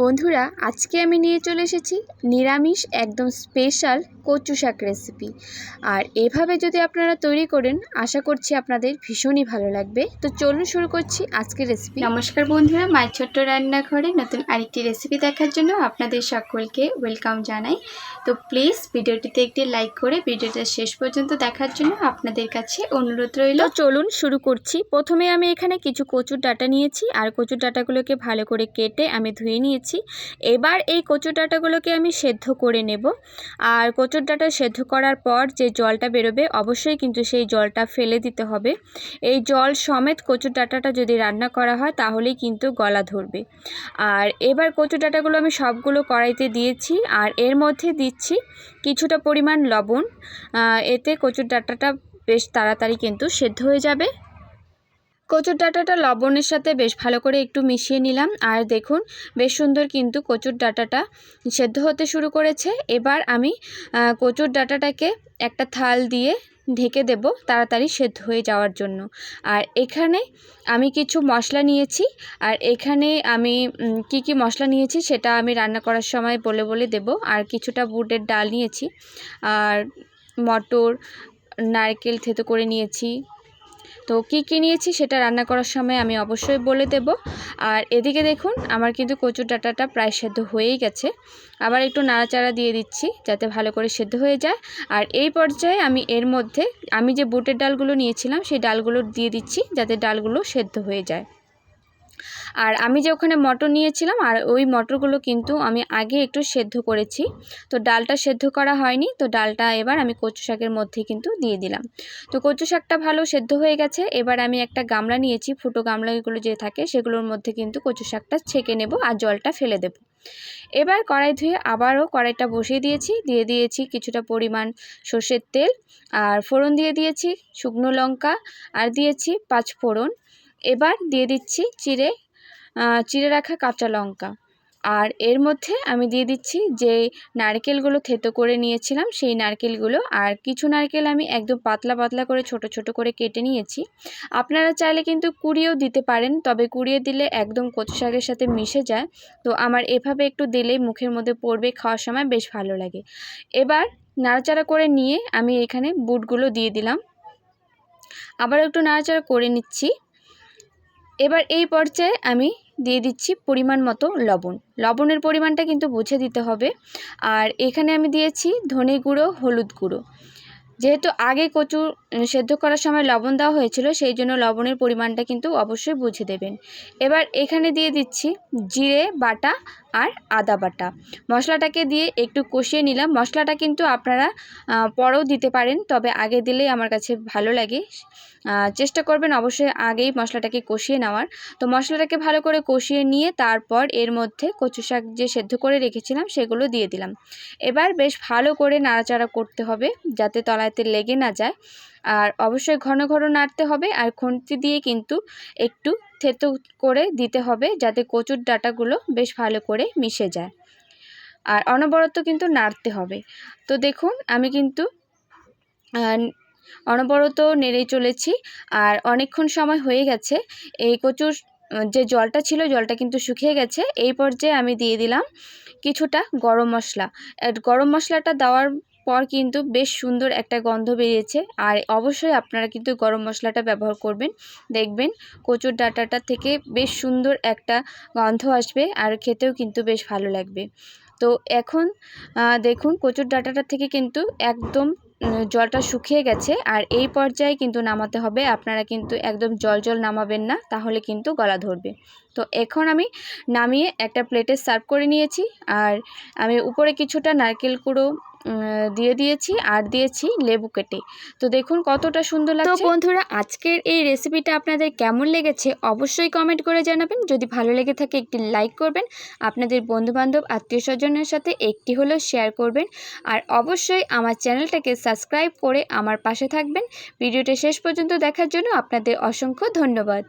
বন্ধুরা আজকে আমি নিয়ে চলে এসেছি নিরামিষ একদম স্পেশাল কচু শাক রেসিপি আর এভাবে যদি আপনারা তৈরি করেন আশা করছি আপনাদের ভীষণই ভালো লাগবে। তো চলুন শুরু করছি আজকের রেসিপি নমস্কার বন্ধুরা মায়ের ছোট্ট রান্নাঘরে নতুন আরেকটি রেসিপি দেখার জন্য আপনাদের সকলকে ওয়েলকাম জানাই। তো প্লিজ ভিডিওটিতে একটি লাইক করে ভিডিওটা শেষ পর্যন্ত দেখার জন্য আপনাদের কাছে অনুরোধ রইল। চলুন শুরু করছি। প্রথমে আমি এখানে কিছু কচুর ডাটা নিয়েছি। আর কচুর ডাটাগুলোকে ভালো করে কেটে আমি ধুয়ে নিয়েছি। এবার এই কচুর ডাটাগুলোকে আমি সেদ্ধ করে নেব। আর কচুর ডাটা সেদ্ধ করার পর যে জলটা বেরোবে, অবশ্যই কিন্তু সেই জলটা ফেলে দিতে হবে। এই জল সমেত কচুর ডাটাটা যদি রান্না করা হয়, তাহলেই কিন্তু গলা ধরবে। আর এবার কচুর ডাটাগুলো আমি সবগুলো কড়াইতে দিয়েছি। আর এর মধ্যে দিচ্ছি কিছুটা পরিমাণ লবণ। এতে কচুর ডাটাটা বেশ তাড়াতাড়ি কিন্তু সেদ্ধ হয়ে যাবে। কচুর ডাঁটাটা লবণের সাথে বেশ ভালো করে একটু মিশিয়ে নিলাম। আর দেখুন, বেশ সুন্দর কিন্তু কচুর ডাঁটাটা সেদ্ধ হতে শুরু করেছে। এবার আমি কচুর ডাঁটাটাকে একটা থাল দিয়ে ঢেকে দেব তাড়াতাড়ি সেদ্ধ হয়ে যাওয়ার জন্য। আর এখানে আমি কিছু মশলা নিয়েছি। আর এখানে আমি কি কি মশলা নিয়েছি সেটা আমি রান্না করার সময় বলে বলে দেব। আর কিছুটা বুটের ডাল নিয়েছি। আর মটর, নারকেল থেতো করে নিয়েছি। তো কি কী নিয়েছি সেটা রান্না করার সময় আমি অবশ্যই বলে দেব। আর এদিকে দেখুন, আমার কিন্তু কচুর ডাটাটা প্রায় সেদ্ধ হয়েই গেছে। আবার একটু নাড়াচাড়া দিয়ে দিচ্ছি যাতে ভালো করে সেদ্ধ হয়ে যায়। আর এই পর্যায়ে আমি এর মধ্যে, আমি যে বুটের ডালগুলো নিয়েছিলাম, সেই ডালগুলো দিয়ে দিচ্ছি যাতে ডালগুলো সেদ্ধ হয়ে যায়। আর আমি যে ওখানে মটর নিয়েছিলাম, আর ওই মটরগুলো কিন্তু আমি আগে একটু সেদ্ধ করেছি। তো ডালটা সেদ্ধ করা হয়নি, তো ডালটা এবার আমি কচু শাকের মধ্যে কিন্তু দিয়ে দিলাম। তো কচু শাকটা ভালো সেদ্ধ হয়ে গেছে, এবার আমি একটা গামলা নিয়েছি, ফুটো গামলাগুলো যে থাকে সেগুলোর মধ্যে কিন্তু কচু শাকটা ছেঁকে নেব আর জলটা ফেলে দেব। এবার কড়াই ধুয়ে আবারও কড়াইটা বসিয়ে দিয়েছি, দিয়ে দিয়েছি কিছুটা পরিমাণ সর্ষের তেল, আর ফোড়ন দিয়ে দিয়েছি শুকনো লঙ্কা, আর দিয়েছি পাঁচ ফোড়ন। এবার দিয়ে দিচ্ছি চিড়ে চিড়ে রাখা কাঁচা লঙ্কা। আর এর মধ্যে আমি দিয়ে দিচ্ছি যে নারকেলগুলো থেতো করে নিয়েছিলাম, সেই নারকেলগুলো। আর কিছু নারকেল আমি একদম পাতলা পাতলা করে ছোট ছোট করে কেটে নিয়েছি। আপনারা চাইলে কিন্তু কুড়িয়েও দিতে পারেন, তবে কুড়িয়ে দিলে একদম কচু শাকের সাথে মিশে যায়। তো আমার এভাবে একটু দিলেই মুখের মধ্যে পড়বে, খাওয়ার সময় বেশ ভালো লাগে। এবার নাড়াচাড়া করে নিয়ে আমি এখানে বুটগুলো দিয়ে দিলাম। আবার একটু নাড়াচাড়া করে নিচ্ছি। এবার এই পর্যায়ে আমি দিয়ে দিচ্ছি পরিমাণ মতো লবণ। লবণের পরিমাণটা কিন্তু বুঝে দিতে হবে। আর এখানে আমি দিয়েছি ধনে গুঁড়ো, হলুদ গুঁড়ো। যেহেতু আগে কচু সেদ্ধ করার সময় লবণ দেওয়া হয়েছিল, সেই জন্য লবণের পরিমাণটা কিন্তু অবশ্যই বুঝে দেবেন। এবার এখানে দিয়ে দিচ্ছি জিরে, বাটা আর আদা বাটা। মশলাটাকে দিয়ে একটু কষিয়ে নিলাম। মশলাটা কিন্তু আপনারা পরেও দিতে পারেন, তবে আগে দিলেই আমার কাছে ভালো লাগে। চেষ্টা করবেন অবশ্যই আগেই মশলাটাকে কষিয়ে নেওয়ার। তো মশলাটাকে ভালো করে কষিয়ে নিয়ে তারপর এর মধ্যে কচু শাক যে সেদ্ধ করে রেখেছিলাম, সেগুলো দিয়ে দিলাম। এবার বেশ ভালো করে নাড়াচাড়া করতে হবে, যাতে তলাতে লেগে না যায়। আর অবশ্যই ঘন ঘন নাড়তে হবে আর খুন্তি দিয়ে কিন্তু একটু থেতো করে দিতে হবে যাতে কচুর ডাটাগুলো বেশ ভালো করে মিশে যায়। আর অনবরত কিন্তু নাড়তে হবে। তো দেখুন, আমি কিন্তু অনবরত নেড়ে চলেছি। আর অনেকক্ষণ সময় হয়ে গেছে। এই কচুর যে জলটা ছিল, জলটা কিন্তু শুকিয়ে গেছে। এই পর্যায়ে আমি দিয়ে দিলাম কিছুটা গরম মশলা। গরম মশলাটা দেওয়ার পর কিন্তু বেশ সুন্দর একটা গন্ধ বেরিয়েছে। আর অবশ্যই আপনারা কিন্তু গরম মশলাটা ব্যবহার করবেন। দেখবেন কচুর ডাটাটা থেকে বেশ সুন্দর একটা গন্ধ আসবে আর খেতেও কিন্তু বেশ ভালো লাগবে। তো এখন দেখুন কচুর ডাটাটা থেকে কিন্তু একদম জলটা শুকিয়ে গেছে। আর এই পর্যায়ে কিন্তু নামাতে হবে। আপনারা কিন্তু একদম জল জল নামাবেন না, তাহলে কিন্তু গলা ধরবে। তো এখন আমি নামিয়ে একটা প্লেটে সার্ভ করে নিয়েছি। আর আমি উপরে কিছুটা নারকেল কুড়ো দিয়ে দিয়েছি আর দিয়েছি লেবু কেটে। তো দেখুন কতটা সুন্দর লাগছে। তো বন্ধুরা আজকের এই রেসিপিটা আপনাদের কেমন লেগেছে অবশ্যই কমেন্ট করে জানাবেন। যদি ভালো লেগে থাকে একটি লাইক করবেন আপনাদের বন্ধুবান্ধব আত্মীয় স্বজনের সাথে একটি হলেও শেয়ার করবেন। আর অবশ্যই আমার চ্যানেলটাকে সাবস্ক্রাইব করে আমার পাশে থাকবেন। ভিডিওটা শেষ পর্যন্ত দেখার জন্য আপনাদের অসংখ্য ধন্যবাদ।